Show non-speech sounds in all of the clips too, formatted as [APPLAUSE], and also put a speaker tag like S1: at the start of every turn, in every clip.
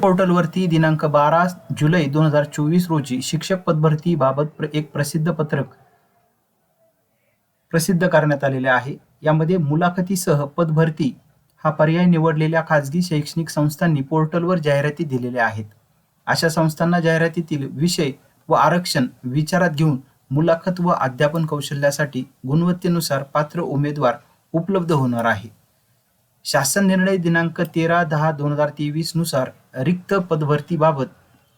S1: पोर्टलवरती दिनांक बारा जुलै दोन हजार चोवीस रोजी शिक्षक पदभरतीबाबत प्र एक प्रसिद्ध पत्रक प्रसिद्ध करण्यात आलेले आहे. यामध्ये मुलाखतीसह पदभरती हा पर्याय निवडलेल्या खाजगी शैक्षणिक संस्थांनी पोर्टलवर जाहिराती दिलेल्या आहेत. अशा संस्थांना जाहिरातीतील विषय व आरक्षण विचारात घेऊन मुलाखत व अध्यापन कौशल्यासाठी गुणवत्तेनुसार पात्र उमेदवार उपलब्ध होणार आहे. शासन निर्णय दिनांक तेरा दहा दोन हजार तेवीसनुसार रिक्त पदभरतीबाबत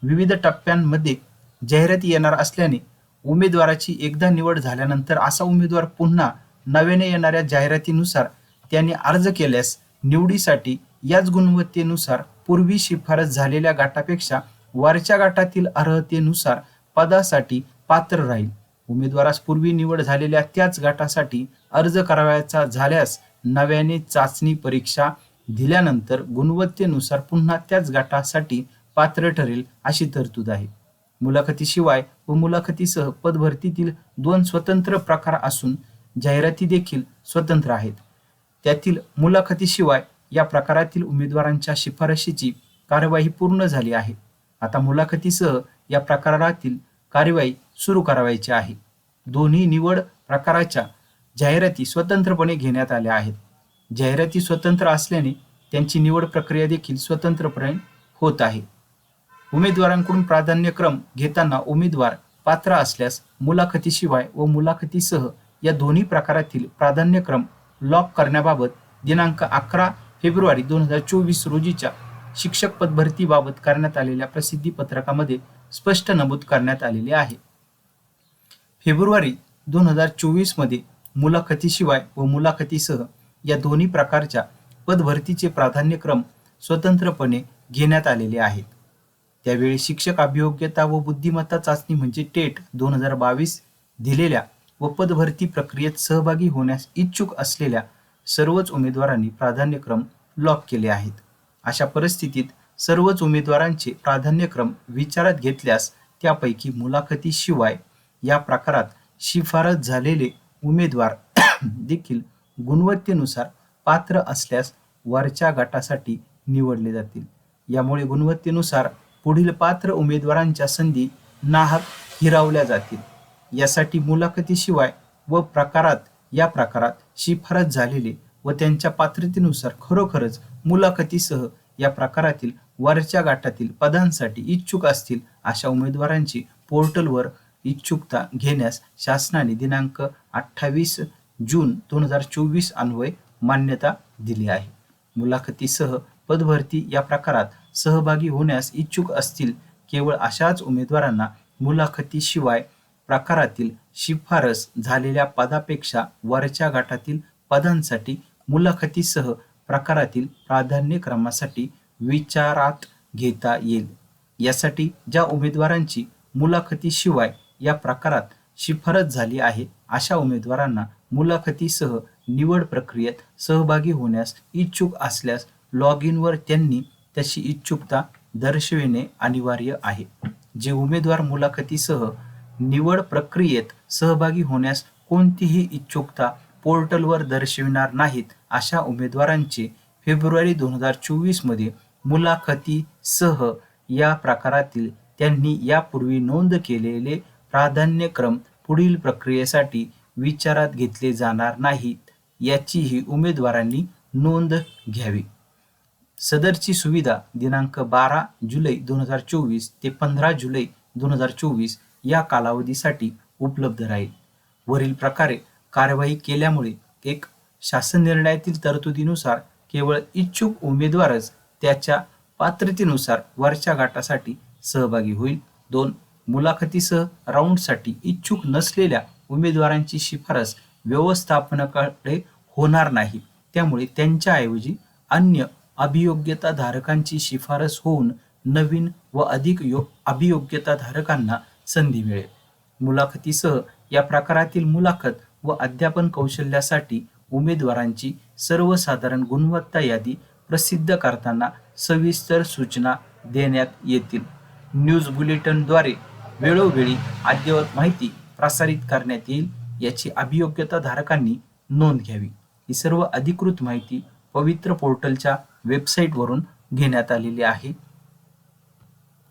S1: विविध टप्प्यांमध्ये जाहिराती येणार असल्याने उमेदवाराची एकदा निवड झाल्यानंतर असा उमेदवार पुन्हा नव्याने येणाऱ्या जाहिरातीनुसार त्याने अर्ज केल्यास निवडीसाठी याच गुणवत्तेनुसार पूर्वी शिफारस झालेल्या गटापेक्षा वरच्या गटातील अर्हतेनुसार पदासाठी पात्र राहील. उमेदवारास पूर्वी निवड झालेल्या त्याच गटासाठी अर्ज करावयाचा झाल्यास नव्याने चाचणी परीक्षा दिल्यानंतर गुणवत्तेनुसार पुन्हा त्याच गटासाठी पात्र ठरेल अशी तरतूद आहे. मुलाखतीशिवाय व मुलाखतीसह पदभरतीतील दोन स्वतंत्र प्रकार असून जाहिराती देखील स्वतंत्र आहेत. त्यातील मुलाखतीशिवाय या प्रकारातील उमेदवारांच्या शिफारशीची कार्यवाही पूर्ण झाली आहे. आता मुलाखतीसह या प्रकारातील कार्यवाही सुरू करावायची आहे. दोन्ही निवड प्रकाराच्या जाहिराती स्वतंत्रपणे घेण्यात आल्या आहेत. जाहिराती स्वतंत्र असल्याने त्यांची निवड प्रक्रिया देखील स्वतंत्रपणे होत आहे. उमेदवारांकडून प्राधान्यक्रम घेताना उमेदवार पात्र असल्यास मुलाखतीशिवाय व मुलाखतीसह या दोन्ही प्रकारातील प्राधान्यक्रम लॉक करण्याबाबत दिनांक अकरा फेब्रुवारी दोन हजार चोवीस रोजीच्या शिक्षक पदभरतीबाबत करण्यात आलेल्या प्रसिद्धी पत्रकामध्ये स्पष्ट नमूद करण्यात आलेले आहे. फेब्रुवारी दोन हजार चोवीसमध्ये मुलाखतीशिवाय व मुलाखतीसह या दोन्ही प्रकारच्या पदभरतीचे प्राधान्यक्रम स्वतंत्रपणे घेण्यात आलेले आहेत. त्यावेळी शिक्षक अभियोग्यता व बुद्धिमत्ता चाचणी म्हणजे टेट दोन हजार बावीस दिलेल्या व पदभरती प्रक्रियेत सहभागी होण्यास इच्छुक असलेल्या सर्वच उमेदवारांनी प्राधान्यक्रम लॉक केले आहेत. अशा परिस्थितीत सर्वच उमेदवारांचे प्राधान्यक्रम विचारात घेतल्यास त्यापैकी मुलाखतीशिवाय या प्रकारात शिफारस झालेले उमेदवार [COUGHS] देखील गुणवत्तेनुसार पात्र असल्यास वरच्या गटासाठी निवडले जातील. यामुळे गुणवत्तेनुसार पुढील पात्र उमेदवारांच्या संधी नाहक हिरावल्या जातील. यासाठी मुलाखतीशिवाय व प्रकारात या प्रकारात शिफारस झालेले व त्यांच्या पात्रतेनुसार खरोखरच मुलाखतीसह या प्रकारातील वरच्या गाठातील पदांसाठी इच्छुक असतील अशा उमेदवारांची पोर्टलवर इच्छुकता घेण्यास शासनाने दिनांक अठ्ठावीस जून दोन हजार चोवीस अन्वय मान्यता दिली आहे. मुलाखतीसह पदभरती या प्रकारात सहभागी होण्यास इच्छुक असतील केवळ अशाच उमेदवारांना मुलाखतीशिवाय प्रकारातील शिफारस झालेल्या पदापेक्षा वरच्या गटातील पदांसाठी मुलाखतीसह प्रकारातील प्राधान्यक्रमासाठी विचारात घेता येईल. यासाठी ज्या उमेदवारांची मुलाखतीशिवाय या प्रकारात शिफारस झाली आहे अशा उमेदवारांना मुलाखतीसह निवड प्रक्रियेत सहभागी होण्यास इच्छुक असल्यास लॉग इनवर त्यांनी त्याची इच्छुकता दर्शविणे अनिवार्य आहे. जे उमेदवार मुलाखतीसह निवड प्रक्रियेत सहभागी होण्यास कोणतीही इच्छुकता पोर्टलवर दर्शविणार नाहीत अशा उमेदवारांचे फेब्रुवारी दोन हजार चोवीसमध्ये मुलाखतीसह या प्रकारातील त्यांनी यापूर्वी नोंद केलेले प्राधान्यक्रम पुढील प्रक्रियेसाठी विचारात घेतले जाणार नाहीत याचीही उमेदवारांनी नोंद घ्यावी. सदरची सुविधा दिनांक बारा जुलै दोन हजार चोवीस ते पंधरा जुलै दोन हजार चोवीस या कालावधीसाठी उपलब्ध राहील. वरील प्रकारे कारवाई केल्यामुळे एक शासन निर्णयातील तरतुदीनुसार केवळ इच्छुक उमेदवारच त्याच्या पात्रतेनुसार वरच्या गाठासाठी सहभागी होईल. दोन मुलाखतीसह राऊंडसाठी इच्छुक नसलेल्या उमेदवारांची शिफारस व्यवस्थापनाकडे होणार नाही. त्यामुळे त्यांच्याऐवजी अन्य अभियोग्यता धारकांची शिफारस होऊन नवीन व अधिक यो अभियोग्यता धारकांना संधी मिळेल. मुलाखतीसह या प्रकारातील मुलाखत व अध्यापन कौशल्यासाठी उमेदवारांची सर्वसाधारण गुणवत्ता यादी प्रसिद्ध करताना सविस्तर सूचना देण्यात येतील. न्यूज बुलेटिनद्वारे वेळोवेळी अद्ययावत माहिती प्रसारित करण्यात येईल याची अभियोग्यता धारकांनी नोंद घ्यावी. ही सर्व अधिकृत माहिती पवित्र पोर्टलच्या वेबसाईटवरून घेण्यात आलेली आहे.